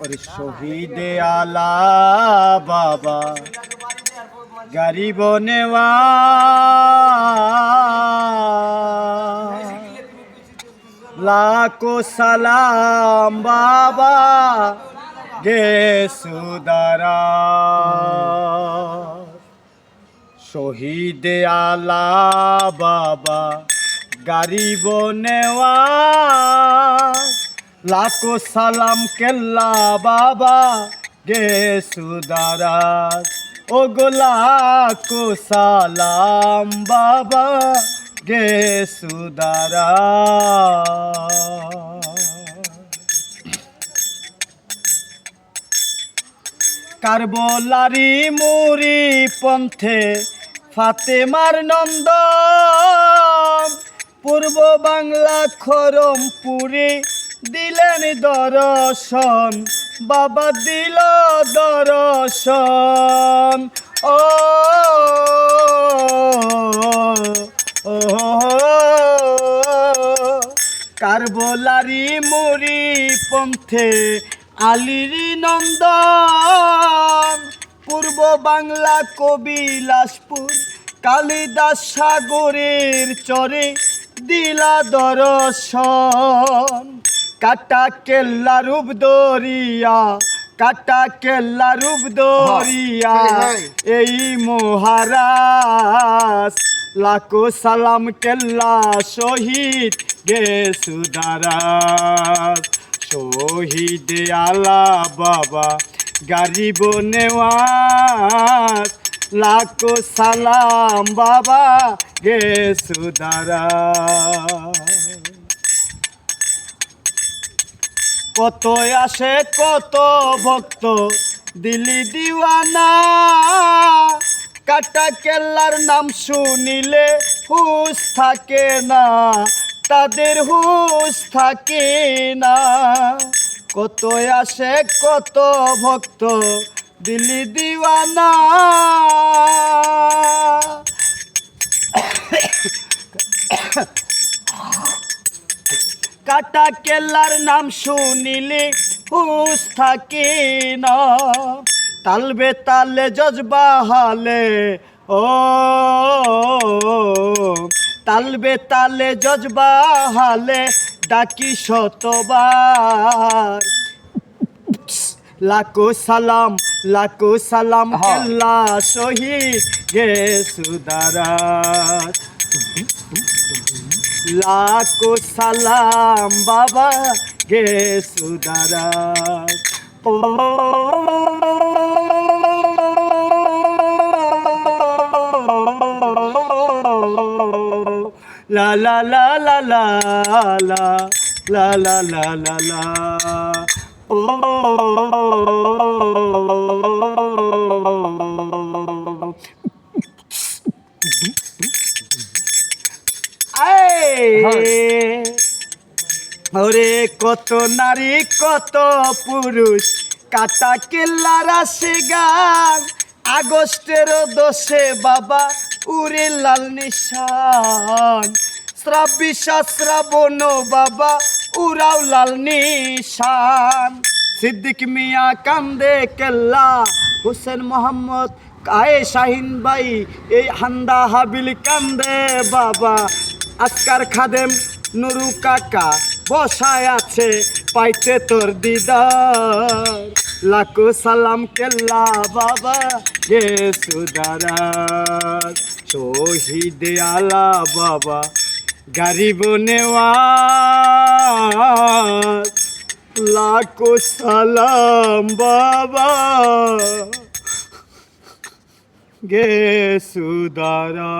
ওরে শহীদে আলা বাবা। গরিব লাখো সালাম বাবা গে সুদারা শহীদে আলা বাবা, গরিব নেওয়া। লাখো সালাম কেল্লা বাবা গে সুদারাজ ও গো লাখো সালাম বাবা গে সুদারাজ কারবলারি মুরি পন্থে ফাতেমার নন্দ পূর্ব বাংলা খরমপুরে দিলেন দর্শন, বাবা দিল দর্শন। ও কারবলারি মুড়ি পন্থে আলিরি নন্দন। পূর্ব বাংলা কবিলাসপুর কালিদাস সাগরের চরে দিলা দর্শন। কাটা কেল্লা রূপ দরিয়া কাটা কেল্লা রূপ দরিয়া এই মহারাজ লাখো সালাম কেল্লা শহীদ গে সুদারাজ শহীদ আলা বাবা গারিব নেওয়াজ। লাখো সালাম বাবা গে সুদারাজ কত আসে, কত ভক্ত। দিলি দিওয়ানা, কাটা কেল্লার নাম শুনিলে হুশ থাকে না, তাদের হুশ থাকে না। কত আসে, কত ভক্ত, দিলি দিওয়ানা। কাটা কেল্লার নাম শুনিলে হুশ থাকে না। তালবে তালে জজবা হালে ও তালবে তালে জজবা হালে ডাকি শতবার। লাখো সালাম লাখো সালাম কেল্লা শহীদ গে সুদারাত। লাখো সালাম বাবা গে সুদারাত লা লা লা লা লা লা লা লা ওরে কত নারী, কত পুরুষ। কাটা কেল্লার আসে গান। আগস্টের দোষে বাবা উড়ে লাল নিশান। শ্রাবিশা শ্রাবণ বাবা উড়াও লাল নিশান। সিদ্দিক মিয়া কান্দে কেল্লা। হোসেন মোহাম্মদ কায়ে শাহিন ভাই, এই হান্দা হাবিল কান্দে বাবা। আজকার খাদেম নুরু কাকা বসায় আছে, পাইতে তোর দিদার। লাখো সালাম কেল্লা বাবা গে সুদারাজ শহীদ আলা বাবা গরিব নেওয়াজ লাখো সালাম বাবা গে সুদারা